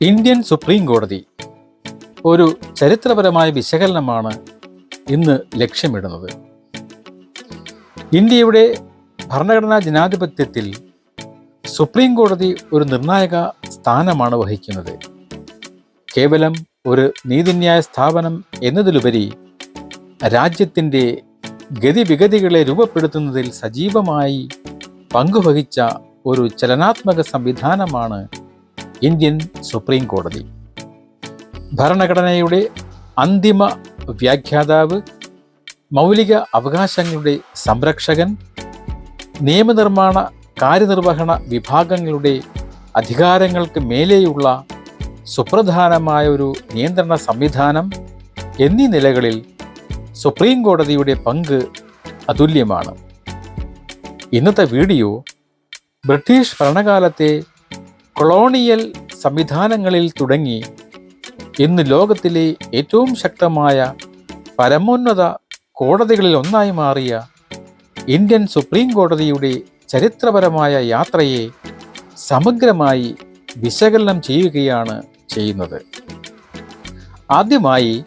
Indian supreme കോടതി ഒരു ചരിത്രപരമായ വിശകലനമാണ് ഇന്ന് ലക്ഷ്യമിടുന്നത്. ഇന്ത്യയുടെ ഭരണഘടനാ ജനാധിപത്യത്തിൽ സുപ്രീം കോടതി ഒരു നിർണായക സ്ഥാനമാണ് വഹിക്കുന്നത്. കേവലം ഒരു നീതിന്യായ സ്ഥാപനം എന്നതിലുപരി രാജ്യത്തിന്റെ ഗതിവിഗതികളെ രൂപപ്പെടുത്തുന്നതിൽ സജീവമായി പങ്കുവഹിച്ച ഒരു ചലനാത്മക സംവിധാനമാണ് ഇന്ത്യൻ സുപ്രീം കോടതി. ഭരണഘടനയുടെ അന്തിമ വ്യാഖ്യാതാവ് മൗലിക അവകാശങ്ങളുടെ സംരക്ഷകൻ നിയമനിർമ്മാണ കാര്യനിർവഹണ വിഭാഗങ്ങളുടെ അധികാരങ്ങൾക്ക് മേലെയുള്ള സുപ്രധാനമായ ഒരു നിയന്ത്രണ സംവിധാനം എന്നീ നിലകളിൽ സുപ്രീം കോടതിയുടെ പങ്ക് അതുല്യമാണ്. ഇന്നത്തെ വീഡിയോ ബ്രിട്ടീഷ് ഭരണകാലത്തെ കൊളോണിയൽ സംവിധാനങ്ങളിൽ തുടങ്ങി ഇന്ന് ലോകത്തിലെ ഏറ്റവും ശക്തമായ പരമോന്നത കോടതികളിൽ ഒന്നായി മാറിയ ഇന്ത്യൻ സുപ്രീം കോടതിയുടെ ചരിത്രപരമായ യാത്രയെ സമഗ്രമായി വിശകലനം ചെയ്യുകയാണ് ചെയ്യുന്നത്. ആദ്യമായി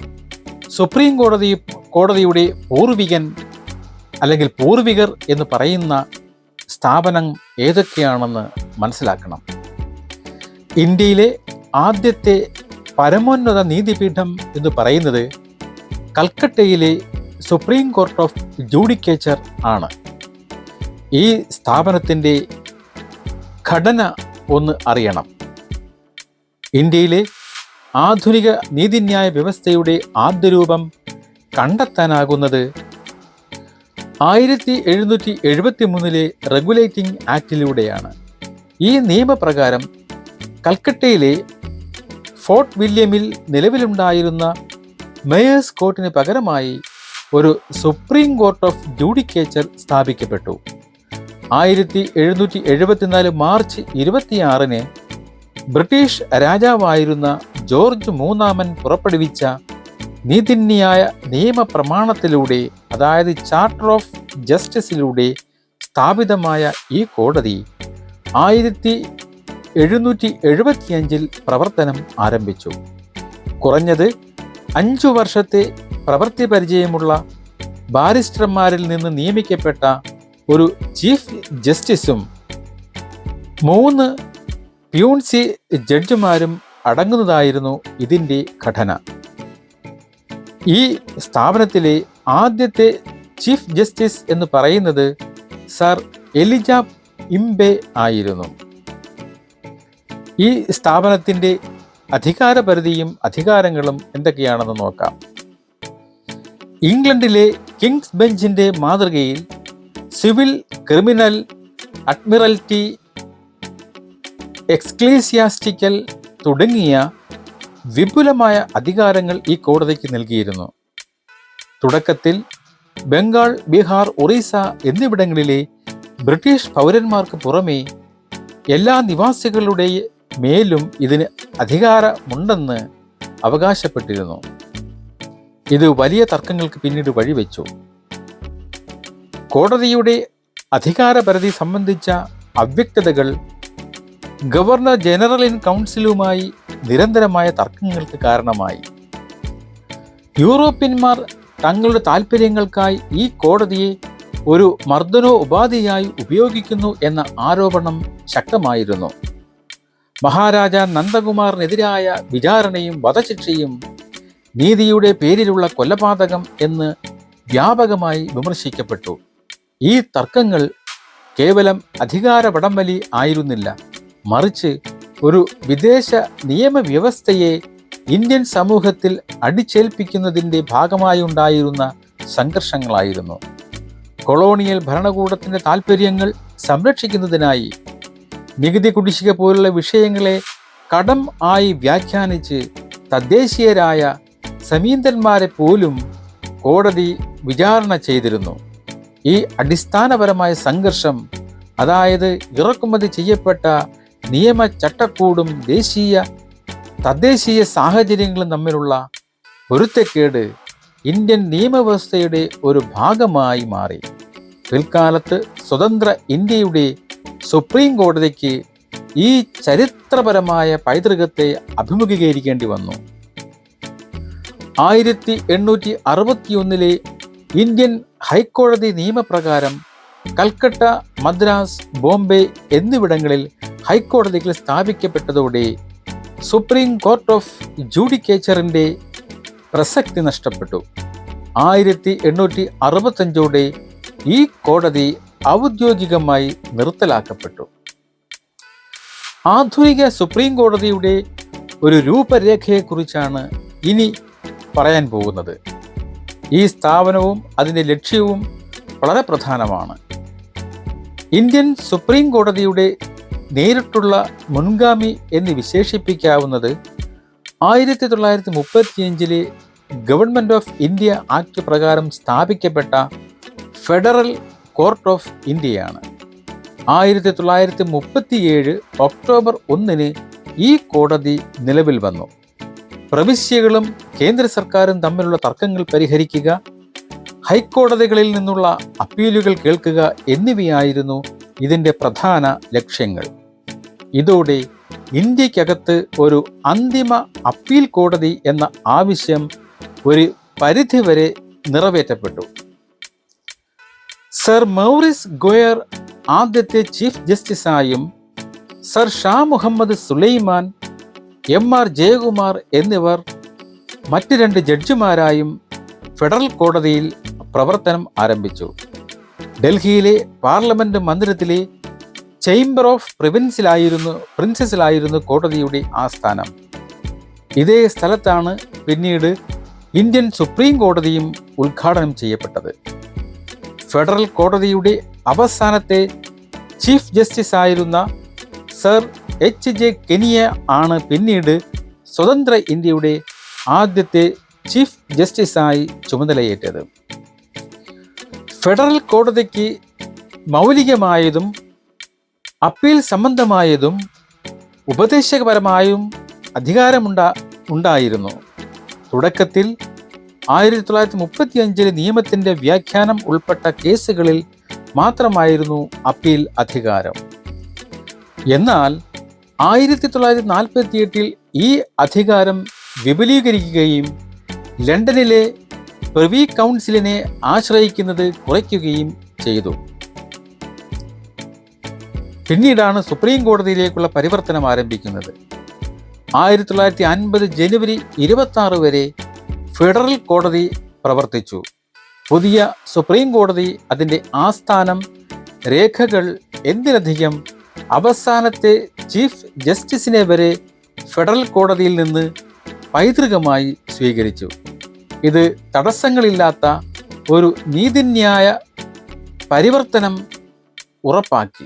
സുപ്രീം കോടതി കോടതിയുടെ പൂർവികൻ അല്ലെങ്കിൽ പൂർവികർ എന്ന് പറയുന്ന സ്ഥാപനം ഏതൊക്കെയാണെന്ന് മനസ്സിലാക്കണം. ഇന്ത്യയിലെ ആദ്യത്തെ പരമോന്നത നീതിപീഠം എന്ന് പറയുന്നത് കൽക്കട്ടയിലെ സുപ്രീം കോർട്ട് ഓഫ് ജൂഡിക്കേച്ചർ ആണ്. ഈ സ്ഥാപനത്തിന്റെ ഘടന ഒന്ന് അറിയണം. ഇന്ത്യയിലെ ആധുനിക നീതിന്യായ വ്യവസ്ഥയുടെ ആദ്യ രൂപം കണ്ടെത്താനാകുന്നത് ആയിരത്തി എഴുന്നൂറ്റി എഴുപത്തി മൂന്നിലെ റെഗുലേറ്റിംഗ് ആക്ടിലൂടെയാണ്. ഈ നിയമപ്രകാരം കൽക്കട്ടയിലെ ഫോർട്ട് വില്യമിൽ നിലവിലുണ്ടായിരുന്ന മേയേഴ്സ് കോർട്ടിന് പകരമായി ഒരു സുപ്രീം കോർട്ട് ഓഫ് ജൂഡിക്കേച്ചർ സ്ഥാപിക്കപ്പെട്ടു. ആയിരത്തി എഴുന്നൂറ്റി എഴുപത്തിനാല് മാർച്ച് ഇരുപത്തിയാറിന് ബ്രിട്ടീഷ് രാജാവായിരുന്ന ജോർജ് മൂന്നാമൻ പുറപ്പെടുവിച്ച നീതിന്യായ നിയമപ്രമാണത്തിലൂടെ അതായത് ചാർട്ടർ ഓഫ് ജസ്റ്റിസിലൂടെ സ്ഥാപിതമായ ഈ കോടതി ആയിരത്തി എഴുന്നൂറ്റി എഴുപത്തിയഞ്ചിൽ പ്രവർത്തനം ആരംഭിച്ചു. കുറഞ്ഞത് അഞ്ചു വർഷത്തെ പ്രവൃത്തി പരിചയമുള്ള ബാരിസ്റ്റർമാരിൽ നിന്ന് നിയമിക്കപ്പെട്ട ഒരു ചീഫ് ജസ്റ്റിസും മൂന്ന് പ്യൂൺസി ജഡ്ജിമാരും അടങ്ങുന്നതായിരുന്നു ഇതിന്റെ ഘടന. ഈ സ്ഥാപനത്തിലെ ആദ്യത്തെ ചീഫ് ജസ്റ്റിസ് എന്ന് പറയുന്നത് സർ എലിജ ഇംബെ ആയിരുന്നു. ഈ സ്ഥാപനത്തിന്റെ അധികാരപരിധിയും അധികാരങ്ങളും എന്തൊക്കെയാണെന്ന് നോക്കാം. ഇംഗ്ലണ്ടിലെ കിങ്സ് ബെഞ്ചിന്റെ മാതൃകയിൽ സിവിൽ ക്രിമിനൽ അഡ്മിറൽറ്റി എക്സ്ക്ലീസിയാസ്റ്റിക്കൽ തുടങ്ങിയ വിപുലമായ അധികാരങ്ങൾ ഈ കോടതിക്ക് നൽകിയിരുന്നു. തുടക്കത്തിൽ ബംഗാൾ ബീഹാർ ഒറീസ എന്നിവിടങ്ങളിലെ ബ്രിട്ടീഷ് പൗരന്മാർക്ക് പുറമേ എല്ലാ നിവാസികളുടെ മേലും ഇതിന് അധികാരമുണ്ടെന്ന് അവകാശപ്പെട്ടിരുന്നു. ഇത് വലിയ തർക്കങ്ങൾക്ക് പിന്നീട് വഴിവെച്ചു. കോടതിയുടെ അധികാരപരിധി സംബന്ധിച്ച അവ്യക്തതകൾ ഗവർണർ ജനറൽ ഇൻ കൗൺസിലുമായി നിരന്തരമായ തർക്കങ്ങൾക്ക് കാരണമായി. യൂറോപ്യന്മാർ തങ്ങളുടെ താൽപ്പര്യങ്ങൾക്കായി ഈ കോടതിയെ ഒരു മർദ്ദനോ ഉപാധിയായി ഉപയോഗിക്കുന്നു എന്ന ആരോപണം ശക്തമായിരുന്നു. മഹാരാജ നന്ദകുമാറിനെതിരായ വിചാരണയും വധശിക്ഷയും നീതിയുടെ പേരിലുള്ള കൊലപാതകം എന്ന് വ്യാപകമായി വിമർശിക്കപ്പെട്ടു. ഈ തർക്കങ്ങൾ കേവലം അധികാര വടംവലി ആയിരുന്നില്ല. മറിച്ച് ഒരു വിദേശ നിയമവ്യവസ്ഥയെ ഇന്ത്യൻ സമൂഹത്തിൽ അടിച്ചേൽപ്പിക്കുന്നതിന്റെ ഭാഗമായുണ്ടായിരുന്ന സംഘർഷങ്ങളായിരുന്നു. കൊളോണിയൽ ഭരണകൂടത്തിന്റെ താൽപ്പര്യങ്ങൾ സംരക്ഷിക്കുന്നതിനായി നികുതി കുടിശ്ശിക പോലുള്ള വിഷയങ്ങളെ കടം ആയി വ്യാഖ്യാനിച്ച് തദ്ദേശീയരായ സമീന്തന്മാരെ പോലും കോടതി വിചാരണ ചെയ്തിരുന്നു. ഈ അടിസ്ഥാനപരമായ സംഘർഷം അതായത് ഇറക്കുമതി ചെയ്യപ്പെട്ട നിയമ ചട്ടക്കൂടും ദേശീയ തദ്ദേശീയ സാഹചര്യങ്ങളും തമ്മിലുള്ള പൊരുത്തക്കേട് ഇന്ത്യൻ നിയമവ്യവസ്ഥയുടെ ഒരു ഭാഗമായി മാറി. പിൽക്കാലത്ത് സ്വതന്ത്ര ഇന്ത്യയുടെ സുപ്രീം കോടതിക്ക് ഈ ചരിത്രപരമായ പൈതൃകത്തെ അഭിമുഖീകരിക്കേണ്ടി വന്നു. ആയിരത്തി എണ്ണൂറ്റി അറുപത്തിയൊന്നിലെ ഇന്ത്യൻ ഹൈക്കോടതി നിയമപ്രകാരം കൽക്കട്ട മദ്രാസ് ബോംബെ എന്നിവിടങ്ങളിൽ ഹൈക്കോടതികൾ സ്ഥാപിക്കപ്പെട്ടതോടെ സുപ്രീം കോർട്ട് ഓഫ് ജൂഡിക്കേച്ചറിന്റെ പ്രസക്തി നഷ്ടപ്പെട്ടു. ആയിരത്തി എണ്ണൂറ്റി അറുപത്തഞ്ചോടെ ഈ കോടതി ഔദ്യോഗികമായി നിർത്തലാക്കപ്പെട്ടു. ആധുനിക സുപ്രീം കോടതിയുടെ ഒരു രൂപരേഖയെക്കുറിച്ചാണ് ഇനി പറയാൻ പോകുന്നത്. ഈ സ്ഥാപനവും അതിന്റെ ലക്ഷ്യവും വളരെ പ്രധാനമാണ്. ഇന്ത്യൻ സുപ്രീം കോടതിയുടെ നേരിട്ടുള്ള മുൻഗാമി എന്ന് വിശേഷിപ്പിക്കാവുന്നത് ആയിരത്തി തൊള്ളായിരത്തി മുപ്പത്തിയഞ്ചിലെ ഗവൺമെന്റ് ഓഫ് ഇന്ത്യ ആക്ട് പ്രകാരം സ്ഥാപിക്കപ്പെട്ട ഫെഡറൽ കോർട്ട് ഓഫ് ഇന്ത്യയാണ്. ആയിരത്തി തൊള്ളായിരത്തി മുപ്പത്തിയേഴ് ഒക്ടോബർ ഒന്നിന് ഈ കോടതി നിലവിൽ വന്നു. പ്രവിശ്യകളും കേന്ദ്ര സർക്കാരും തമ്മിലുള്ള തർക്കങ്ങൾ പരിഹരിക്കുക ഹൈക്കോടതികളിൽ നിന്നുള്ള അപ്പീലുകൾ കേൾക്കുക എന്നിവയായിരുന്നു ഇതിന്റെ പ്രധാന ലക്ഷ്യങ്ങൾ. ഇതോടെ ഇന്ത്യക്കകത്ത് ഒരു അന്തിമ അപ്പീൽ കോടതി എന്ന ആവശ്യം ഒരു പരിധിവരെ നിറവേറ്റപ്പെട്ടു. സർ മൗറിസ് ഗോയർ ആദ്യത്തെ chief ജസ്റ്റിസായും sir Shah Muhammad Sulaiman M R Jayakumar എന്നിവർ മറ്റ് രണ്ട് ജഡ്ജിമാരായും ഫെഡറൽ കോടതിയിൽ പ്രവർത്തനം ആരംഭിച്ചു. ഡൽഹിയിലെ പാർലമെന്റ് മന്ദിരത്തിലെ ചേംബർ ഓഫ് പ്രിവിൻസിലായിരുന്നു പ്രിൻസസിലായിരുന്നു കോടതിയുടെ ആസ്ഥാനം. ഇതേ സ്ഥലത്താണ് പിന്നീട് ഇന്ത്യൻ സുപ്രീം കോടതിയും ഉദ്ഘാടനം ചെയ്യപ്പെട്ടത്. ഫെഡറൽ കോടതിയുടെ അവസാനത്തെ ചീഫ് ജസ്റ്റിസ് ആയിരുന്ന സർ എച്ച് ജെ കെനിയ ആണ് പിന്നീട് സ്വതന്ത്ര ഇന്ത്യയുടെ ആദ്യത്തെ ചീഫ് ജസ്റ്റിസായി ചുമതലയേറ്റത്. ഫെഡറൽ കോടതിക്ക് മൗലികമായതും അപ്പീൽ സംബന്ധമായതും ഉപദേശകപരമായും അധികാരമുണ്ടാ ഉണ്ടായിരുന്നു. തുടക്കത്തിൽ ആയിരത്തി തൊള്ളായിരത്തി മുപ്പത്തി അഞ്ചിലെ നിയമത്തിന്റെ വ്യാഖ്യാനം ഉൾപ്പെട്ട കേസുകളിൽ മാത്രമായിരുന്നു അപ്പീൽ അധികാരം. എന്നാൽ ആയിരത്തി തൊള്ളായിരത്തി നാൽപ്പത്തി എട്ടിൽ ഈ അധികാരം വിപുലീകരിക്കുകയും ലണ്ടനിലെ പ്രിവി കൗൺസിലിനെ ആശ്രയിക്കുന്നത് കുറയ്ക്കുകയും ചെയ്തു. പിന്നീടാണ് സുപ്രീം കോടതിയിലേക്കുള്ള പരിവർത്തനം ആരംഭിക്കുന്നത്. ആയിരത്തി തൊള്ളായിരത്തി അൻപത് ജനുവരി ഇരുപത്തി ആറ് വരെ ഫെഡറൽ കോടതി പ്രവർത്തിച്ചു. പുതിയ സുപ്രീം കോടതി അതിന്റെ ആസ്ഥാനം രേഖകൾ എന്തിനധികം അവസാനത്തെ ചീഫ് ജസ്റ്റിസിനെ വരെ ഫെഡറൽ കോടതിയിൽ നിന്ന് പൈതൃകമായി സ്വീകരിച്ചു. ഇത് തടസ്സങ്ങളില്ലാത്ത ഒരു നീതിന്യായ പരിവർത്തനം ഉറപ്പാക്കി.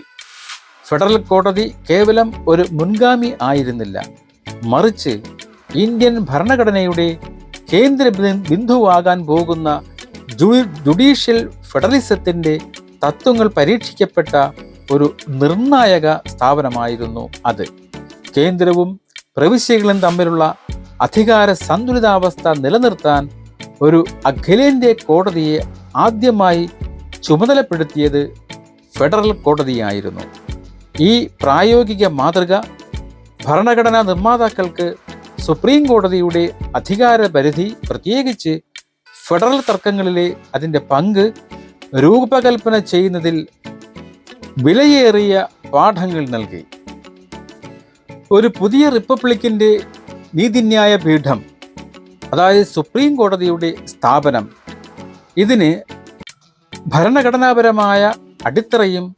ഫെഡറൽ കോടതി കേവലം ഒരു മുൻഗാമി ആയിരുന്നില്ല. മറിച്ച് ഇന്ത്യൻ ഭരണഘടനയുടെ കേന്ദ്ര ബിന്ദുവാകാൻ പോകുന്ന ജുഡീഷ്യൽ ഫെഡറലിസത്തിന്റെ തത്വങ്ങൾ പരീക്ഷിക്കപ്പെട്ട ഒരു നിർണായക സ്ഥാപനമായിരുന്നു അത്. കേന്ദ്രവും പ്രവിശ്യകളും തമ്മിലുള്ള അധികാര സന്തുലിതാവസ്ഥ നിലനിർത്താൻ ഒരു അഖിലേന്ത്യാ കോടതിയെ ആദ്യമായി ചുമതലപ്പെടുത്തിയത് ഫെഡറൽ കോടതിയായിരുന്നു. ഈ പ്രായോഗിക മാതൃക ഭരണഘടനാ നിർമ്മാതാക്കൾക്ക് സുപ്രീം കോടതിയുടെ അധികാര പരിധി പ്രത്യേകിച്ച് ഫെഡറൽ തർക്കങ്ങളിലെ അതിന്റെ പങ്ക് രൂപകൽപ്പന ചെയ്യുന്നതിൽ വിലയേറിയ പാഠങ്ങൾ നൽകി. ഒരു പുതിയ റിപ്പബ്ലിക്കിന്റെ നീതിന്യായ പീഠം അതായത് സുപ്രീം കോടതിയുടെ സ്ഥാപനം ഇതിന് ഭരണഘടനാപരമായ അടിത്തറയും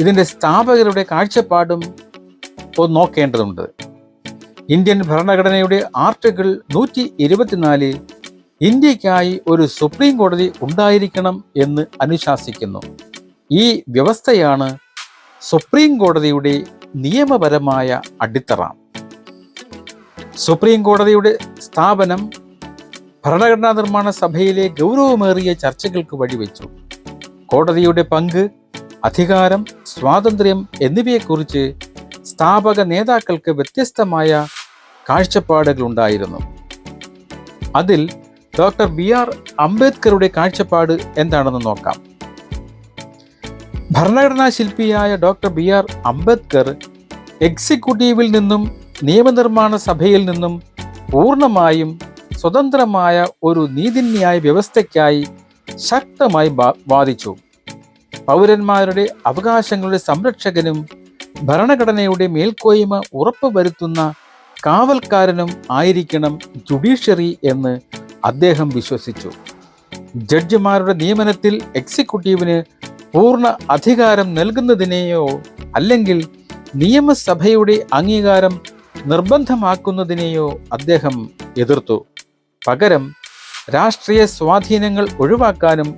ഇതിന്റെ സ്ഥാപകരുടെ കാഴ്ചപ്പാടും നോക്കേണ്ടതുണ്ട്. ഇന്ത്യൻ ഭരണഘടനയുടെ ആർട്ടിക്കിൾ നൂറ്റി ഇരുപത്തിനാല് ഇന്ത്യക്കായി ഒരു സുപ്രീം കോടതി ഉണ്ടായിരിക്കണം എന്ന് അനുശാസിക്കുന്നു. ഈ വ്യവസ്ഥയാണ് സുപ്രീം കോടതിയുടെ നിയമപരമായ അടിത്തറ. സുപ്രീം കോടതിയുടെ സ്ഥാപനം ഭരണഘടനാ നിർമ്മാണ സഭയിലെ ഗൗരവമേറിയ ചർച്ചകൾക്ക് വഴിവെച്ചു. കോടതിയുടെ പങ്ക് അധികാരം സ്വാതന്ത്ര്യം എന്നിവയെക്കുറിച്ച് സ്ഥാപക നേതാക്കൾക്ക് വ്യത്യസ്തമായ കാഴ്ചപ്പാടുകൾ ഉണ്ടായിരുന്നു അതിൽ ഡോക്ടർ ബി ആർ അംബേദ്കറുടെ കാഴ്ചപ്പാട് എന്താണെന്ന് നോക്കാം. ഭരണഘടനാ ശില്പിയായ ഡോക്ടർ ബി ആർ അംബേദ്കർ എക്സിക്യൂട്ടീവിൽ നിന്നും നിയമനിർമ്മാണ സഭയിൽ നിന്നും പൂർണമായും സ്വതന്ത്രമായ ഒരു നീതിന്യായ വ്യവസ്ഥയ്ക്കായി ശക്തമായി വാദിച്ചു. പൗരന്മാരുടെ അവകാശങ്ങളുടെ സംരക്ഷകനും ഭരണഘടനയുടെ മേൽക്കോയ്മ ഉറപ്പുവരുത്തുന്ന കാവൽക്കാരനും ആയിരിക്കണം ജുഡീഷ്യറി എന്ന് അദ്ദേഹം വിശ്വസിച്ചു. ജഡ്ജിമാരുടെ നിയമനത്തിൽ എക്സിക്യൂട്ടീവിന് പൂർണ അധികാരം നൽകുന്നതിനെയോ അല്ലെങ്കിൽ നിയമസഭയുടെ അംഗീകാരം നിർബന്ധമാക്കുന്നതിനെയോ അദ്ദേഹം എതിർത്തു. പകരം രാഷ്ട്രീയ സ്വാധീനങ്ങൾ ഒഴിവാക്കാനും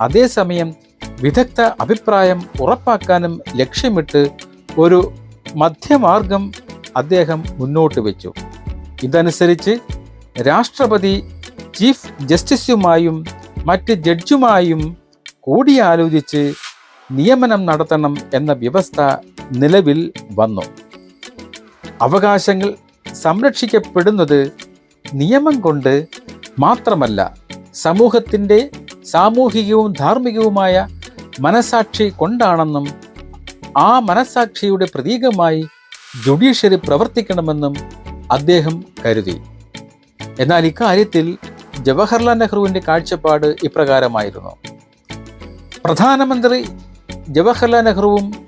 അതേസമയം വിദഗ്ധ അഭിപ്രായം ഉറപ്പാക്കാനും ലക്ഷ്യമിട്ട് ഒരു മധ്യമാർഗം അദ്ദേഹം മുന്നോട്ട് വെച്ചു. ഇതനുസരിച്ച് രാഷ്ട്രപതി ചീഫ് ജസ്റ്റിസുമായും മറ്റ് ജഡ്ജുമായും കൂടിയാലോചിച്ച് നിയമനം നടത്തണം എന്ന വ്യവസ്ഥ നിലവിൽ വന്നു. അവകാശങ്ങൾ സംരക്ഷിക്കപ്പെടുന്നത് നിയമം കൊണ്ട് മാത്രമല്ല സമൂഹത്തിന്റെ സാമൂഹികവും ധാർമ്മികവുമായ മനസാക്ഷി കൊണ്ടാണെന്നും ആ മനസാക്ഷിയുടെ പ്രതീകമായി ജുഡീഷ്യറി പ്രവർത്തിക്കണമെന്നും അദ്ദേഹം കരുതി. എന്നാൽ ഇക്കാര്യത്തിൽ ജവഹർലാൽ നെഹ്റുവിന്റെ കാഴ്ചപ്പാട് ഇപ്രകാരമായിരുന്നു. പ്രധാനമന്ത്രി ജവഹർലാൽ നെഹ്റുവും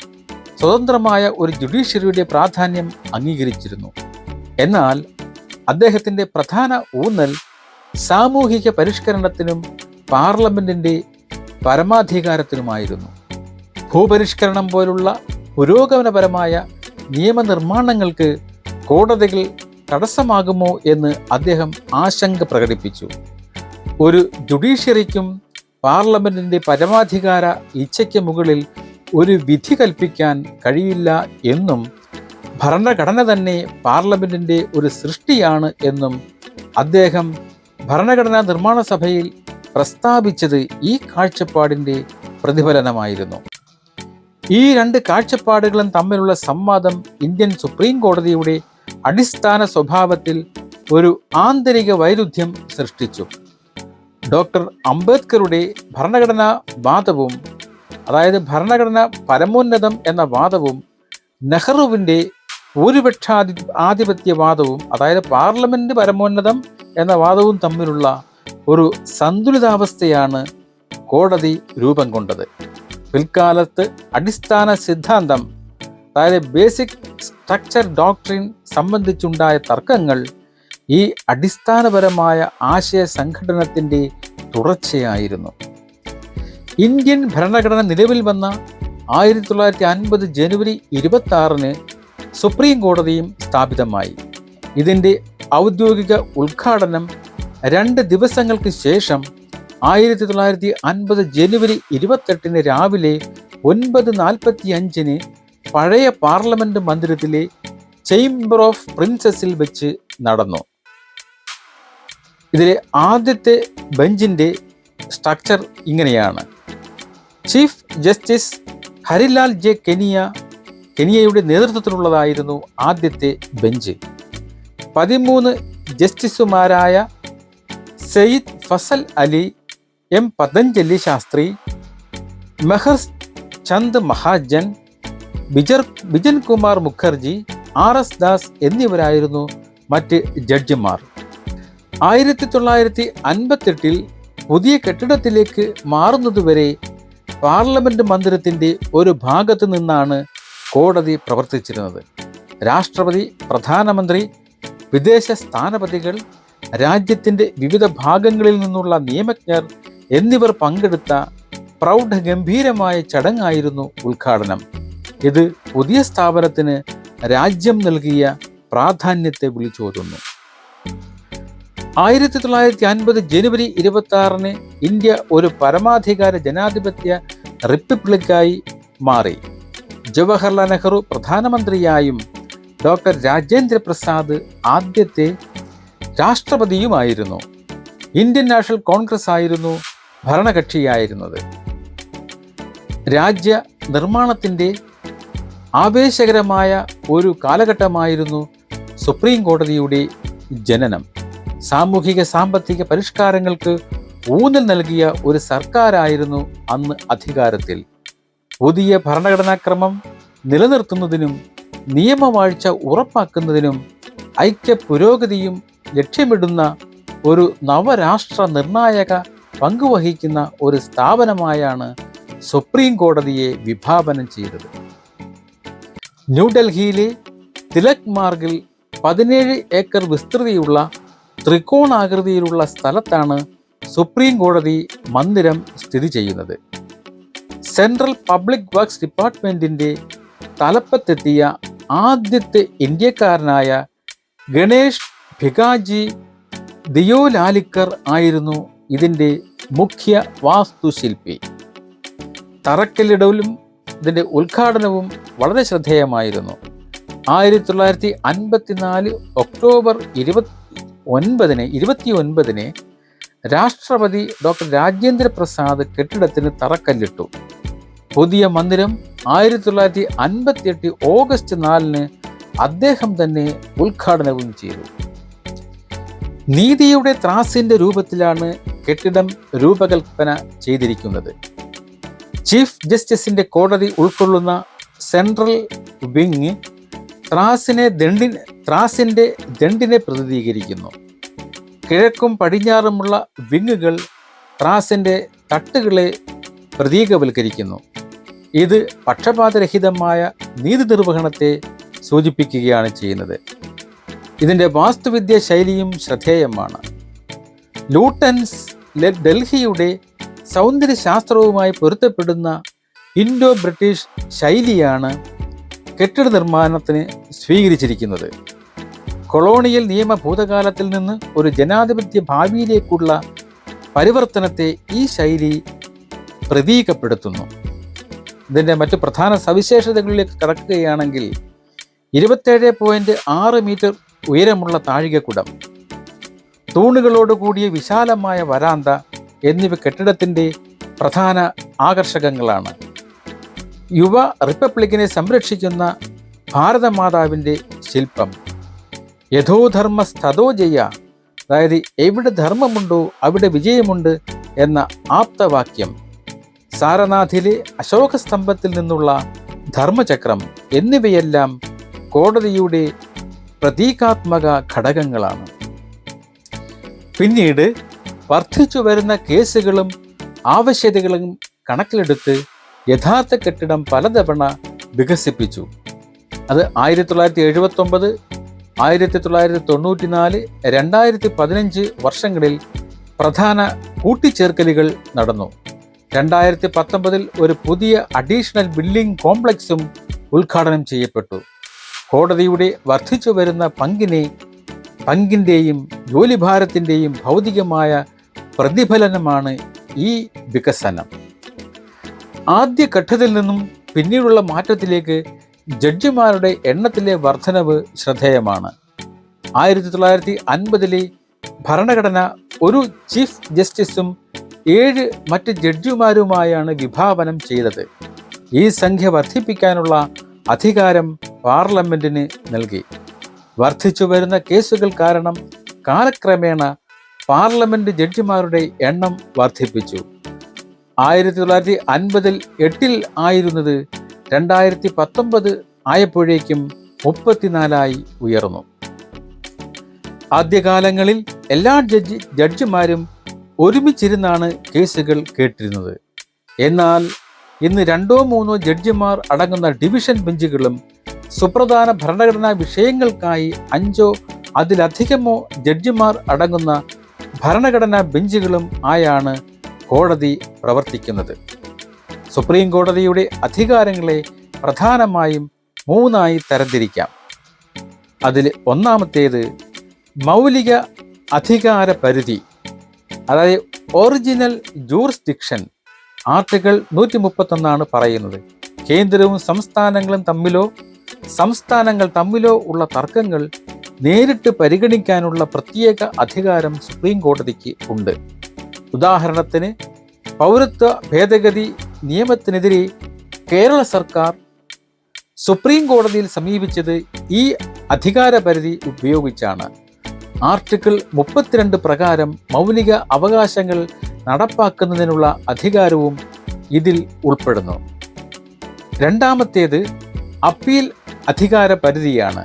സ്വതന്ത്രമായ ഒരു ജുഡീഷ്യറിയുടെ പ്രാധാന്യം അംഗീകരിച്ചിരുന്നു. എന്നാൽ അദ്ദേഹത്തിന്റെ പ്രധാന ഊന്നൽ സാമൂഹിക പരിഷ്കരണത്തിനും പാർലമെന്റിന്റെ പരമാധികാരത്തിനുമായിരുന്നു. ഭൂപരിഷ്കരണം പോലുള്ള പുരോഗമനപരമായ നിയമനിർമ്മാണങ്ങൾക്ക് കോടതികൾ തടസ്സമാകുമോ എന്ന് അദ്ദേഹം ആശങ്ക പ്രകടിപ്പിച്ചു. ഒരു ജുഡീഷ്യറിക്കും പാർലമെന്റിന്റെ പരമാധികാര ഇച്ഛയ്ക്ക് മുകളിൽ ഒരു വിധി കൽപ്പിക്കാൻ കഴിയില്ല എന്നും ഭരണഘടന തന്നെ പാർലമെന്റിന്റെ ഒരു സൃഷ്ടിയാണ് എന്നും അദ്ദേഹം ഭരണഘടനാ നിർമ്മാണ സഭയിൽ പ്രസ്താവിച്ചത് ഈ കാഴ്ചപ്പാടിന്റെ പ്രതിഫലനമായിരുന്നു. ഈ രണ്ട് കാഴ്ചപ്പാടുകളും തമ്മിലുള്ള സംവാദം ഇന്ത്യൻ സുപ്രീം കോടതിയുടെ അടിസ്ഥാന സ്വഭാവത്തിൽ ഒരു ആന്തരിക വൈരുദ്ധ്യം സൃഷ്ടിച്ചു. ഡോക്ടർ അംബേദ്കറുടെ ഭരണഘടനാ വാദവും അതായത് ഭരണഘടന പരമോന്നതം എന്ന വാദവും നെഹ്റുവിന്റെ ഭൂരിപക്ഷാധി ആധിപത്യവാദവും അതായത് പാർലമെന്റ് പരമോന്നതം എന്ന വാദവും തമ്മിലുള്ള ഒരു സന്തുലിതാവസ്ഥയാണ് കോടതി രൂപം കൊണ്ടത്. പിൽക്കാലത്ത് അടിസ്ഥാന സിദ്ധാന്തം അതായത് ബേസിക് സ്ട്രക്ചർ ഡോക്ട്രിൻ സംബന്ധിച്ചുണ്ടായ തർക്കങ്ങൾ ഈ അടിസ്ഥാനപരമായ ആശയ സംഘടനത്തിന്റെ തുടർച്ചയായിരുന്നു. ഇന്ത്യൻ ഭരണഘടന നിലവിൽ വന്ന ആയിരത്തി തൊള്ളായിരത്തി അൻപത് ജനുവരി ഇരുപത്തി ആറിന് സുപ്രീം കോടതിയും സ്ഥാപിതമായി. ഇതിന്റെ ഔദ്യോഗിക ഉദ്ഘാടനം രണ്ട് ദിവസങ്ങൾക്ക് ശേഷം ആയിരത്തി തൊള്ളായിരത്തി അൻപത് ജനുവരി ഇരുപത്തെട്ടിന് രാവിലെ ഒൻപത് നാൽപ്പത്തി അഞ്ചിന് പഴയ പാർലമെന്റ് മന്ദിരത്തിലെ ചേംബർ ഓഫ് പ്രിൻസസിൽ വെച്ച് നടന്നു. ഇതിലെ ആദ്യത്തെ ബെഞ്ചിന്റെ സ്ട്രക്ചർ ഇങ്ങനെയാണ്. Chief justice Harilal J Kania കെനിയയുടെ നേതൃത്വത്തിലുള്ളതായിരുന്നു ആദ്യത്തെ ബെഞ്ച്. പതിമൂന്ന് ജസ്റ്റിസുമാരായ സയ്യിദ് ഫസൽ അലി എം പതഞ്ജലി ശാസ്ത്രി മെഹർ ചന്ദ് മഹാജൻ ബിജർ ബിജൻ കുമാർ മുഖർജി ആർ എസ് ദാസ് എന്നിവരായിരുന്നു മറ്റ് ജഡ്ജിമാർ. ആയിരത്തി തൊള്ളായിരത്തി അൻപത്തെട്ടിൽ പുതിയ കെട്ടിടത്തിലേക്ക് മാറുന്നതുവരെ പാർലമെന്റ് മന്ദിരത്തിന്റെ ഒരു ഭാഗത്ത് നിന്നാണ് കോടതി പ്രവർത്തിച്ചിരുന്നത്. രാഷ്ട്രപതി പ്രധാനമന്ത്രി വിദേശ സ്ഥാനപതികൾ രാജ്യത്തിന്റെ വിവിധ ഭാഗങ്ങളിൽ നിന്നുള്ള നിയമജ്ഞർ എന്നിവർ പങ്കെടുത്ത പ്രൗഢഗംഭീരമായ ചടങ്ങായിരുന്നു ഉദ്ഘാടനം. ഇത് പുതിയ സ്ഥാപനത്തിന് രാജ്യം നൽകിയ പ്രാധാന്യത്തെ വിളിച്ചോതുന്നു. ആയിരത്തി തൊള്ളായിരത്തി അൻപത് ജനുവരി ഇരുപത്തി ആറിന് ഇന്ത്യ ഒരു പരമാധികാര ജനാധിപത്യ റിപ്പബ്ലിക്കായി മാറി. ജവഹർലാൽ നെഹ്റു പ്രധാനമന്ത്രിയായും ഡോക്ടർ രാജേന്ദ്ര പ്രസാദ് ആദ്യത്തെ രാഷ്ട്രപതിയുമായിരുന്നു. ഇന്ത്യൻ നാഷണൽ കോൺഗ്രസ് ആയിരുന്നു ഭരണകക്ഷിയായിരുന്നത്. രാജ്യ നിർമ്മാണത്തിന്റെ ആവേശകരമായ ഒരു കാലഘട്ടമായിരുന്നു സുപ്രീം കോടതിയുടെ ജനനം. സാമൂഹിക സാമ്പത്തിക പരിഷ്കാരങ്ങൾക്ക് ഊന്നൽ നൽകിയ ഒരു സർക്കാരായിരുന്നു അന്ന് അധികാരത്തിൽ. പുതിയ ഭരണഘടനാക്രമം നിലനിർത്തുന്നതിനും നിയമവാഴ്ച ഉറപ്പാക്കുന്നതിനും ഐക്യ പുരോഗതിയും ലക്ഷ്യമിടുന്ന ഒരു നവരാഷ്ട്ര നിർണായക പങ്കുവഹിക്കുന്ന ഒരു സ്ഥാപനമായാണ് സുപ്രീം കോടതിയെ വിഭാവനം ചെയ്തത്. ന്യൂഡൽഹിയിലെ തിലക് മാർഗിൽ പതിനേഴ് ഏക്കർ വിസ്തൃതിയുള്ള ത്രികോണാകൃതിയിലുള്ള സ്ഥലത്താണ് സുപ്രീം കോടതി മന്ദിരം സ്ഥിതി ചെയ്യുന്നത്. സെൻട്രൽ പബ്ലിക് വർക്ക്സ് ഡിപ്പാർട്ട്മെന്റിന്റെ തലപ്പത്തെത്തിയ ആദ്യത്തെ ഇന്ത്യക്കാരനായ ഗണേഷ് ഭികാജി ദിയോലാലിക്കർ ആയിരുന്നു ഇതിന്റെ മുഖ്യ വാസ്തുശില്പി. തറക്കല്ലിടലും ഇതിന്റെ ഉദ്ഘാടനവും വളരെ ശ്രദ്ധേയമായിരുന്നു. ആയിരത്തി തൊള്ളായിരത്തി അൻപത്തിനാല് ഒക്ടോബർ ഇരുപത്തി ഒൻപതിന് ഇരുപത്തി ഒൻപതിന് രാഷ്ട്രപതി ഡോക്ടർ രാജേന്ദ്ര പ്രസാദ് കെട്ടിടത്തിന് തറക്കല്ലിട്ടു. പുതിയ മന്ദിരം ആയിരത്തി തൊള്ളായിരത്തി അൻപത്തി എട്ട് ഓഗസ്റ്റ് നാലിന് അദ്ദേഹം തന്നെ ഉദ്ഘാടനവും ചെയ്തു. നീതിയുടെ ത്രാസിന്റെ രൂപത്തിലാണ് കെട്ടിടം രൂപകൽപ്പന ചെയ്തിരിക്കുന്നത്. ചീഫ് ജസ്റ്റിസിന്റെ കോടതി ഉൾക്കൊള്ളുന്ന സെൻട്രൽ വിങ് ത്രാസിനെ ദണ്ഡി ത്രാസിന്റെ ദണ്ടിനെ പ്രതിനിധീകരിക്കുന്നു. കിഴക്കും പടിഞ്ഞാറുമുള്ള വിങ്ങുകൾ ത്രാസിന്റെ തട്ടുകളെ പ്രതീകവൽക്കരിക്കുന്നു. ഇത് പക്ഷപാതരഹിതമായ നീതി നിർവഹണത്തെ സൂചിപ്പിക്കുകയാണ് ചെയ്യുന്നത്. ഇതിന്റെ വാസ്തുവിദ്യ ശൈലിയും ശ്രദ്ധേയമാണ്. ലൂട്ടൻസ് ഡൽഹിയുടെ സൗന്ദര്യശാസ്ത്രവുമായി പൊരുത്തപ്പെടുന്ന ഇൻഡോ ബ്രിട്ടീഷ് ശൈലിയാണ് കെട്ടിട നിർമ്മാണത്തിന് സ്വീകരിച്ചിരിക്കുന്നത്. കൊളോണിയൽ നിയമ ഭൂതകാലത്തിൽ നിന്ന് ഒരു ജനാധിപത്യ ഭാവിയിലേക്കുള്ള പരിവർത്തനത്തെ ഈ ശൈലി പ്രതീകപ്പെടുത്തുന്നു. ഇതിന്റെ മറ്റ് പ്രധാന സവിശേഷതകളിലേക്ക് കടക്കുകയാണെങ്കിൽ ഇരുപത്തേഴ് പോയിന്റ് ആറ് മീറ്റർ ഉയരമുള്ള താഴികക്കുടം തൂണുകളോട് കൂടിയ വിശാലമായ വരാന്ത എന്നിവ കെട്ടിടത്തിന്റെ പ്രധാന ആകർഷകങ്ങളാണ്. യുവ റിപ്പബ്ലിക്കിനെ സംരക്ഷിക്കുന്ന ഭാരതമാതാവിന്റെ ശില്പം. യഥോധർമ്മ സ്ഥതോ ജയ അതായത് എവിടെ ധർമ്മമുണ്ടോ അവിടെ വിജയമുണ്ട് എന്ന ആപ്തവാക്യം. സാരനാഥിലെ അശോക സ്തംഭത്തിൽ നിന്നുള്ള ധർമ്മചക്രം എന്നിവയെല്ലാം കോടതിയുടെ പ്രതീകാത്മക ഘടകങ്ങളാണ്. പിന്നീട് വർദ്ധിച്ചു വരുന്ന കേസുകളും ആവശ്യതകളും കണക്കിലെടുത്ത് യഥാർത്ഥ കെട്ടിടം പലതവണ വികസിപ്പിച്ചു. അത് ആയിരത്തി തൊള്ളായിരത്തി എഴുപത്തി ഒമ്പത് ആയിരത്തി തൊള്ളായിരത്തി തൊണ്ണൂറ്റി നാല് രണ്ടായിരത്തി പതിനഞ്ച് വർഷങ്ങളിൽ പ്രധാന കൂട്ടിച്ചേർക്കലുകൾ നടന്നു. രണ്ടായിരത്തി പത്തൊമ്പതിൽ ഒരു പുതിയ അഡീഷണൽ ബിൽഡിംഗ് കോംപ്ലക്സും ഉദ്ഘാടനം ചെയ്യപ്പെട്ടു. കോടതിയുടെ വർദ്ധിച്ചു വരുന്ന പങ്കിനെ പങ്കിന്റെയും ജോലിഭാരത്തിന്റെയും ഭൗതികമായ പ്രതിഫലനമാണ് ഈ വികസനം. ആദ്യ ഘട്ടത്തിൽ നിന്നും പിന്നീടുള്ള മാറ്റത്തിലേക്ക് ജഡ്ജിമാരുടെ എണ്ണത്തിലെ വർധനവ് ശ്രദ്ധേയമാണ്. ആയിരത്തി തൊള്ളായിരത്തി അൻപതിലെ ഭരണഘടന ഒരു ചീഫ് ജസ്റ്റിസും ഏഴ് മറ്റ് ജഡ്ജിമാരുമായാണ് വിഭാവനം ചെയ്തത്. ഈ സംഖ്യ വർദ്ധിപ്പിക്കാനുള്ള അധികാരം പാർലമെന്റിന് നൽകി. വർദ്ധിച്ചു വരുന്ന കേസുകൾ കാരണം കാലക്രമേണ പാർലമെന്റ് ജഡ്ജിമാരുടെ എണ്ണം വർദ്ധിപ്പിച്ചു. ആയിരത്തി തൊള്ളായിരത്തി അൻപതിൽ എട്ടിൽ ആയിരുന്നത് രണ്ടായിരത്തി പത്തൊമ്പത് ആയപ്പോഴേക്കും മുപ്പത്തിനാലായി ഉയർന്നു. ആദ്യകാലങ്ങളിൽ എല്ലാ ജഡ്ജി ജഡ്ജിമാരും ഒരുമിച്ചിരുന്നാണ് കേസുകൾ കേട്ടിരുന്നത്. എന്നാൽ ഇന്ന് രണ്ടോ മൂന്നോ ജഡ്ജിമാർ അടങ്ങുന്ന ഡിവിഷൻ ബെഞ്ചുകളും സുപ്രധാന ഭരണഘടനാ വിഷയങ്ങൾക്കായി അഞ്ചോ അതിലധികമോ ജഡ്ജിമാർ അടങ്ങുന്ന ഭരണഘടനാ ബെഞ്ചുകളും ആയാണ് കോടതി പ്രവർത്തിക്കുന്നത്. സുപ്രീം കോടതിയുടെ അധികാരങ്ങളെ പ്രധാനമായും മൂന്നായി തരംതിരിക്കാം. അതിൽ ഒന്നാമത്തേത് മൗലിക അധികാര പരിധി അതായത് ഒറിജിനൽ ജൂറിസ്ഡിക്ഷൻ ആർട്ടിക്കിൾ നൂറ്റി മുപ്പത്തൊന്നാണ് പറയുന്നത്. കേന്ദ്രവും സംസ്ഥാനങ്ങളും തമ്മിലോ സംസ്ഥാനങ്ങൾ തമ്മിലോ ഉള്ള തർക്കങ്ങൾ നേരിട്ട് പരിഗണിക്കാനുള്ള പ്രത്യേക അധികാരം സുപ്രീം കോടതിക്ക് ഉണ്ട്. ഉദാഹരണത്തിന് പൗരത്വ ഭേദഗതി നിയമത്തിനെതിരെ കേരള സർക്കാർ സുപ്രീം കോടതിയിൽ സമീപിച്ചത് ഈ അധികാരപരിധി ഉപയോഗിച്ചാണ്. ആർട്ടിക്കിൾ മുപ്പത്തിരണ്ട് പ്രകാരം മൗലിക അവകാശങ്ങൾ നടപ്പാക്കുന്നതിനുള്ള അധികാരവും ഇതിൽ ഉൾപ്പെടുന്നു. രണ്ടാമത്തേത് അപ്പീൽ അധികാര പരിധിയാണ്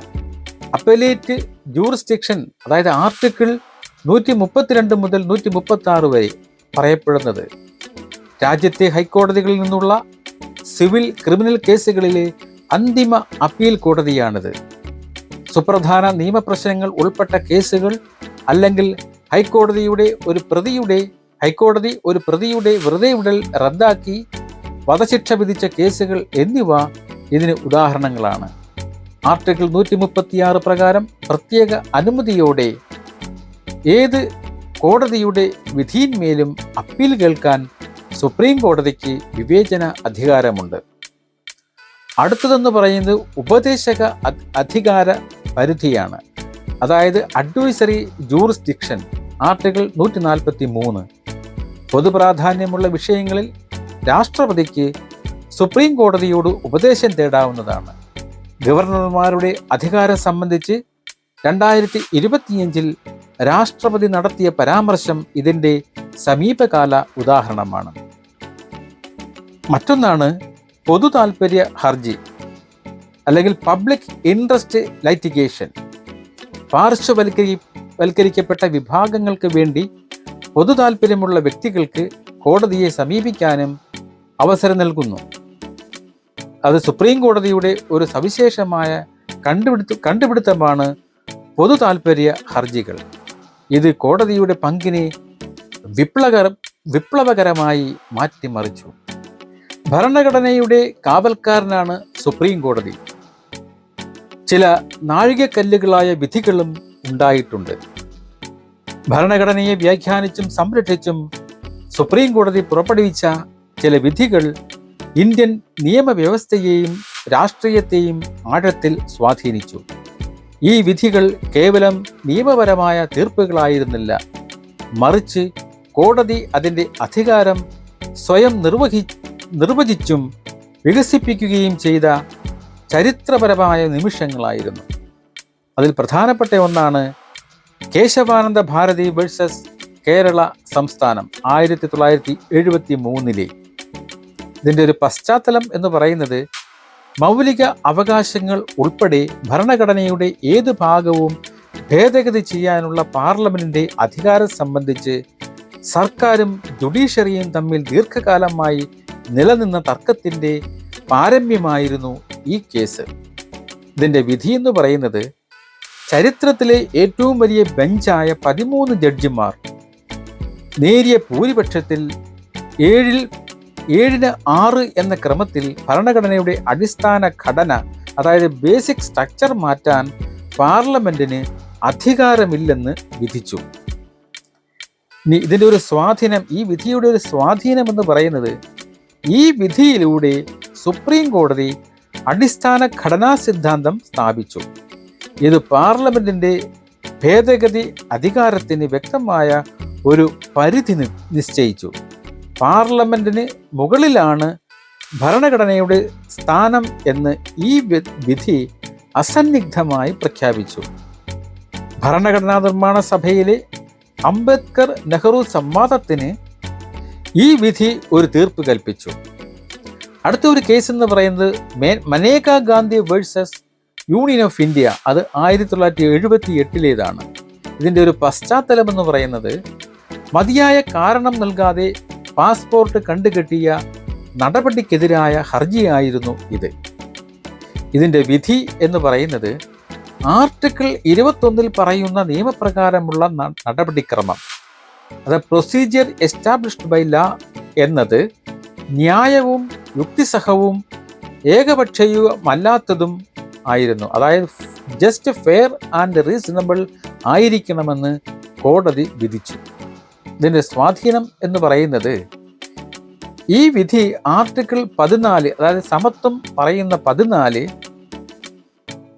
അപ്പലേറ്റ് ജൂറിസ്ഡിക്ഷൻ അതായത് ആർട്ടിക്കിൾ നൂറ്റി മുപ്പത്തിരണ്ട് മുതൽ നൂറ്റി മുപ്പത്തി ആറ് വരെ പറയപ്പെടുന്നത്. രാജ്യത്തെ ഹൈക്കോടതികളിൽ നിന്നുള്ള സിവിൽ ക്രിമിനൽ കേസുകളിലെ അന്തിമ അപ്പീൽ കോടതിയാണിത്. സുപ്രധാന നിയമപ്രശ്നങ്ങൾ ഉൾപ്പെട്ട കേസുകൾ അല്ലെങ്കിൽ ഹൈക്കോടതിയുടെ ഒരു പ്രതിയുടെ ഹൈക്കോടതി ഒരു പ്രതിയുടെ വെറുതെ വിടൽ റദ്ദാക്കി വധശിക്ഷ വിധിച്ച കേസുകൾ എന്നിവ ഇതിന് ഉദാഹരണങ്ങളാണ്. ആർട്ടിക്കിൾ നൂറ്റി മുപ്പത്തിയാറ് പ്രകാരം പ്രത്യേക അനുമതിയോടെ ഏത് കോടതിയുടെ വിധിയിന്മേലും അപ്പീൽ കേൾക്കാൻ സുപ്രീം കോടതിക്ക് വിവേചന അധികാരമുണ്ട്. അടുത്തതെന്ന് പറയുന്നത് ഉപദേശക അധികാര പരിധിയാണ്. അതായത് അഡ്വൈസറി ജൂറിസ്ഡിക്ഷൻ ആർട്ടിക്കിൾ നൂറ്റി നാൽപ്പത്തി മൂന്ന് പൊതുപ്രാധാന്യമുള്ള വിഷയങ്ങളിൽ രാഷ്ട്രപതിക്ക് സുപ്രീം കോടതിയോട് ഉപദേശം തേടാവുന്നതാണ്. ഗവർണർമാരുടെ അധികാരം സംബന്ധിച്ച് രണ്ടായിരത്തി ഇരുപത്തിയഞ്ചിൽ രാഷ്ട്രപതി നടത്തിയ പരാമർശം ഇതിന്റെ സമീപകാല ഉദാഹരണമാണ്. മറ്റൊന്നാണ് പൊതു താൽപ്പര്യ ഹർജി അല്ലെങ്കിൽ പബ്ലിക് ഇൻട്രസ്റ്റ് ലൈറ്റിഗേഷൻ പാർശ്വവൽക്കരി വൽക്കരിക്കപ്പെട്ട വിഭാഗങ്ങൾക്ക് വേണ്ടി പൊതു താൽപ്പര്യമുള്ള വ്യക്തികൾക്ക് കോടതിയെ സമീപിക്കാനും അവസരം നൽകുന്നു. അത് സുപ്രീം കോടതിയുടെ ഒരു സവിശേഷമായ കണ്ടുപിടുത്ത കണ്ടുപിടുത്തമാണ് പൊതു താൽപ്പര്യ ഹർജികൾ. ഇത് കോടതിയുടെ പങ്കിനെ വിപ്ലവകര വിപ്ലവകരമായി മാറ്റിമറിച്ചു. ഭരണഘടനയുടെ കാവൽക്കാരനാണ് സുപ്രീം കോടതി. ചില നാഴികക്കല്ലുകളായ വിധികളും ഉണ്ടായിട്ടുണ്ട്. ഭരണഘടനയെ വ്യാഖ്യാനിച്ചും സംരക്ഷിച്ചും സുപ്രീം കോടതി പുറപ്പെടുവിച്ച ചില വിധികൾ ഇന്ത്യൻ നിയമവ്യവസ്ഥയെയും രാഷ്ട്രീയത്തെയും ആഴത്തിൽ സ്വാധീനിച്ചു. ഈ വിധികൾ കേവലം നിയമപരമായ തീർപ്പുകളായിരുന്നില്ല. മറിച്ച് കോടതി അതിന്റെ അധികാരം സ്വയം നിർവഹി നിർവചിച്ചും വികസിപ്പിക്കുകയും ചെയ്ത ചരിത്രപരമായ നിമിഷങ്ങളായിരുന്നു. അതിൽ പ്രധാനപ്പെട്ട ഒന്നാണ് കേശവാനന്ദ ഭാരതി വേഴ്സസ് കേരള സംസ്ഥാനം ആയിരത്തി തൊള്ളായിരത്തി എഴുപത്തി മൂന്നിലെ ഇതിന്റെ ഒരു പശ്ചാത്തലം എന്ന് പറയുന്നത് മൗലിക അവകാശങ്ങൾ ഉൾപ്പെടെ ഭരണഘടനയുടെ ഏത് ഭാഗവും ഭേദഗതി ചെയ്യാനുള്ള പാർലമെന്റിന്റെ അധികാരം സംബന്ധിച്ച് സർക്കാരും ജുഡീഷ്യറിയും തമ്മിൽ ദീർഘകാലമായി നിലനിന്ന തർക്കത്തിന്റെ പാരമ്യമായിരുന്നു ഈ കേസ്. ഇതിന്റെ വിധി എന്ന് പറയുന്നത് ചരിത്രത്തിലെ ഏറ്റവും വലിയ ബെഞ്ചായ പതിമൂന്ന് ജഡ്ജിമാർ നേരിയ ഭൂരിപക്ഷത്തിൽ ഏഴിൽ ഏഴിന് ആറ് എന്ന ക്രമത്തിൽ ഭരണഘടനയുടെ അടിസ്ഥാന ഘടന അതായത് ബേസിക് സ്ട്രക്ചർ മാറ്റാൻ പാർലമെന്റിന് അധികാരമില്ലെന്ന് വിധിച്ചു. ഇനി ഇതിന്റെ ഒരു സ്വാധീനം ഈ വിധിയുടെ ഒരു സ്വാധീനം എന്ന് പറയുന്നത് ഈ വിധിയിലൂടെ സുപ്രീം കോടതി അടിസ്ഥാന ഘടനാ സിദ്ധാന്തം സ്ഥാപിച്ചു. ഇത് പാർലമെന്റിന്റെ ഭേദഗതി അധികാരത്തിന് വ്യക്തമായ ഒരു പരിധി നിശ്ചയിച്ചു. പാർലമെന്റിന് മുകളിലാണ് ഭരണഘടനയുടെ സ്ഥാനം എന്ന് ഈ വിധി അസന്നിഗ്ധമായി പ്രഖ്യാപിച്ചു. ഭരണഘടനാ നിർമ്മാണ സഭയിലെ അംബേദ്കർ നെഹ്റു സംവാദത്തിന് ഈ വിധി ഒരു തീർപ്പ് കൽപ്പിച്ചു. അടുത്ത ഒരു കേസ് എന്ന് പറയുന്നത് may- Maneka Gandhi versus union of India. അത് ആയിരത്തി തൊള്ളായിരത്തി എഴുപത്തി എട്ടിലേതാണ് ഇതിന്റെ ഒരു പശ്ചാത്തലം എന്ന് പറയുന്നത് മതിയായ കാരണം നൽകാതെ പാസ്പോർട്ട് കണ്ടുകെട്ടിയ നടപടിക്കെതിരായ ഹർജിയായിരുന്നു ഇത്. ഇതിന്റെ വിധി എന്ന് പറയുന്നത് ആർട്ടിക്കിൾ ഇരുപത്തൊന്നിൽ പറയുന്ന നിയമപ്രകാരമുള്ള നടപടിക്രമം. അത് പ്രൊസീജിയർ എസ്റ്റാബ്ലിഷ്ഡ് ബൈ ലാ എന്നത് ന്യായവും യുക്തിസഹവും ഏകപക്ഷീയമല്ലാത്തതും ആയിരുന്നു. അതായത് ജസ്റ്റ് ഫെയർ ആൻഡ് റീസണബിൾ ആയിരിക്കണമെന്ന് കോടതി വിധിച്ചു. ഇതിന്റെ സ്വാധീനം എന്ന് പറയുന്നത് ഈ വിധി ആർട്ടിക്കിൾ പതിനാല് അതായത് സമത്വം പറയുന്ന പതിനാല്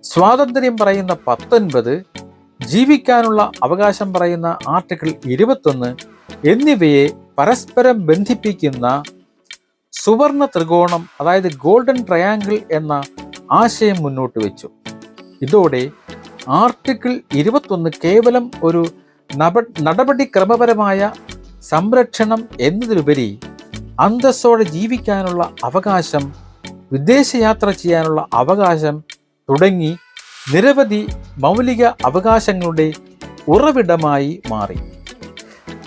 സ്വാതന്ത്ര്യം പറയുന്ന പത്തൊൻപത് ജീവിക്കാനുള്ള അവകാശം പറയുന്ന ആർട്ടിക്കിൾ ഇരുപത്തൊന്ന് എന്നിവയെ പരസ്പരം ബന്ധിപ്പിക്കുന്ന സുവർണ ത്രികോണം അതായത് ഗോൾഡൻ ട്രയാങ്കിൾ എന്ന ആശയം മുന്നോട്ട് വെച്ചു. ഇതോടെ ആർട്ടിക്കിൾ ഇരുപത്തൊന്ന് കേവലം ഒരു നടപടിക്രമപരമായ സംരക്ഷണം എന്നതിലുപരി അന്തസ്സോടെ ജീവിക്കാനുള്ള അവകാശം വിദേശയാത്ര ചെയ്യാനുള്ള അവകാശം തുടങ്ങി നിരവധി മൗലിക അവകാശങ്ങളുടെ ഉറവിടമായി മാറി.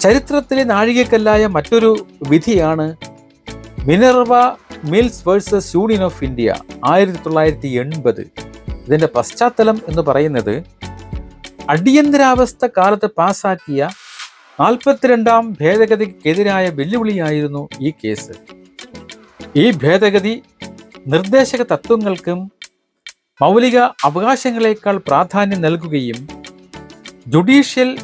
ചരിത്രത്തിലെ നാഴികക്കല്ലായ മറ്റൊരു വിധിയാണ് Minerva Mills versus union of India ആയിരത്തി തൊള്ളായിരത്തി എൺപത്. ഇതിന്റെ പശ്ചാത്തലം എന്ന് പറയുന്നത് അടിയന്തരാവസ്ഥ കാലത്ത് പാസാക്കിയ നാൽപ്പത്തിരണ്ടാം ഭേദഗതിക്കെതിരായ വെല്ലുവിളിയായിരുന്നു ഈ കേസ്. ഈ ഭേദഗതി നിർദ്ദേശക തത്വങ്ങൾക്കും മൗലിക അവകാശങ്ങളെക്കാൾ പ്രാധാന്യം നൽകുകയും ജുഡീഷ്യൽ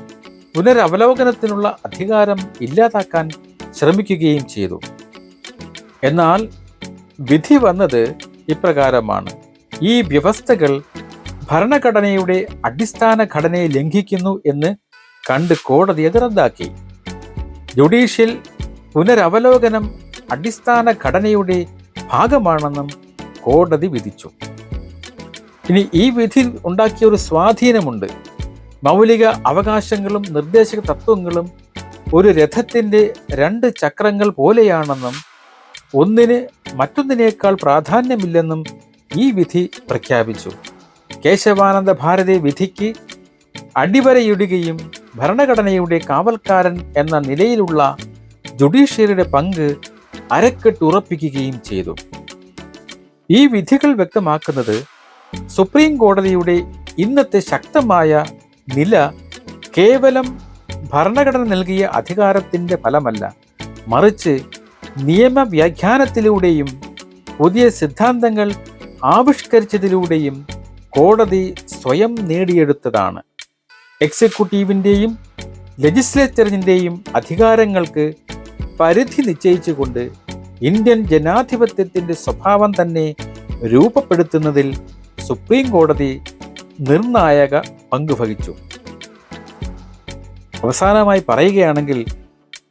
പുനരവലോകനത്തിനുള്ള അധികാരം ഇല്ലാതാക്കാൻ ശ്രമിക്കുകയും ചെയ്തു. എന്നാൽ വിധി വന്നത് ഇപ്രകാരമാണ്. ഈ വ്യവസ്ഥകൾ ഭരണഘടനയുടെ അടിസ്ഥാന ഘടനയെ ലംഘിക്കുന്നു എന്ന് കണ്ട് കോടതി അത് റദ്ദാക്കി ജുഡീഷ്യൽ പുനരവലോകനം അടിസ്ഥാന ഘടനയുടെ ഭാഗമാണെന്നും കോടതി വിധിച്ചു. ഇനി ഈ വിധി ഉണ്ടാക്കിയ ഒരു സ്വാധീനമുണ്ട്. മൗലിക അവകാശങ്ങളും നിർദ്ദേശക തത്വങ്ങളും ഒരു രഥത്തിന്റെ രണ്ട് ചക്രങ്ങൾ പോലെയാണെന്നും ഒന്നിന് മറ്റൊന്നിനേക്കാൾ പ്രാധാന്യമില്ലെന്നും ഈ വിധി പ്രഖ്യാപിച്ചു. കേശവാനന്ദ ഭാരതി വിധിക്ക് അടിവരയിടുകയും ഭരണഘടനയുടെ കാവൽക്കാരൻ എന്ന നിലയിലുള്ള ജുഡീഷ്യറിയുടെ പങ്ക് അരക്കെട്ടുറപ്പിക്കുകയും ചെയ്തു. ഈ വിധികൾ വ്യക്തമാക്കുന്നത് സുപ്രീം കോടതിയുടെ ഇന്നത്തെ ശക്തമായ നില കേവലം ഭരണഘടന നൽകിയ അധികാരത്തിന്റെ ഫലമല്ല. മറിച്ച് നിയമവ്യാഖ്യാനത്തിലൂടെയും പുതിയ സിദ്ധാന്തങ്ങൾ ആവിഷ്കരിച്ചതിലൂടെയും കോടതി സ്വയം നേടിയെടുത്തതാണ്. എക്സിക്യൂട്ടീവിന്റെയും ലെജിസ്ലേച്ചറിന്റെയും അധികാരങ്ങൾക്ക് പരിധി നിശ്ചയിച്ചുകൊണ്ട് ഇന്ത്യൻ ജനാധിപത്യത്തിന്റെ സ്വഭാവം തന്നെ രൂപപ്പെടുത്തുന്നതിൽ സുപ്രീം കോടതി നിർണായക പങ്ക് വഹിച്ചു. അവസാനമായി പറയുകയാണെങ്കിൽ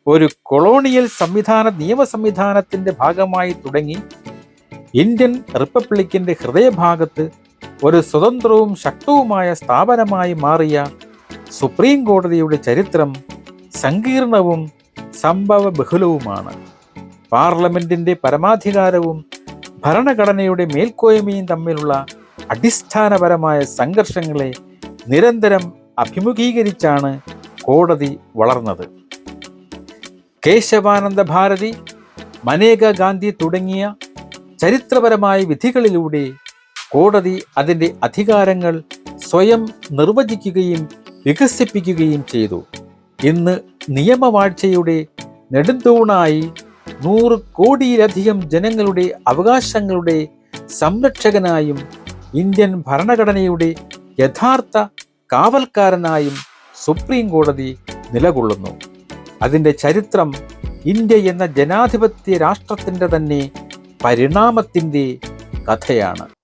ഒരു കൊളോണിയൽ സംവിധാന നിയമ സംവിധാനത്തിന്റെ ഭാഗമായി തുടങ്ങി ഇന്ത്യൻ റിപ്പബ്ലിക്കിന്റെ ഹൃദയഭാഗത്ത് ഒരു സ്വതന്ത്രവും ശക്തവുമായ സ്ഥാപനമായി മാറിയ സുപ്രീം കോടതിയുടെ ചരിത്രം സങ്കീർണവും സംഭവ ബഹുലവുമാണ് പാർലമെന്റിന്റെ പരമാധികാരവും ഭരണഘടനയുടെ മേൽക്കോയ്മയും തമ്മിലുള്ള അടിസ്ഥാനപരമായ സംഘർഷങ്ങളെ നിരന്തരം അഭിമുഖീകരിച്ചാണ് കോടതി വളർന്നത്. കേശവാനന്ദ ഭാരതി മനേക ഗാന്ധി തുടങ്ങിയ ചരിത്രപരമായ വിധികളിലൂടെ കോടതി അതിന്റെ അധികാരങ്ങൾ സ്വയം നിർവചിക്കുകയും വികസിപ്പിക്കുകയും ചെയ്തു. ഇന്ന് നിയമവാഴ്ചയുടെ നെടുന്തൂണായി നൂറ് കോടിയിലധികം ജനങ്ങളുടെ അവകാശങ്ങളുടെ സംരക്ഷകനായും ഇന്ത്യൻ ഭരണഘടനയുടെ യഥാർത്ഥ കാവൽക്കാരനായും സുപ്രീം കോടതി നിലകൊള്ളുന്നു. അതിന്റെ ചരിത്രം ഇന്ത്യ എന്ന ജനാധിപത്യ രാഷ്ട്രത്തിന്റെ തന്നെ പരിണാമത്തിന്റെ കഥയാണ്.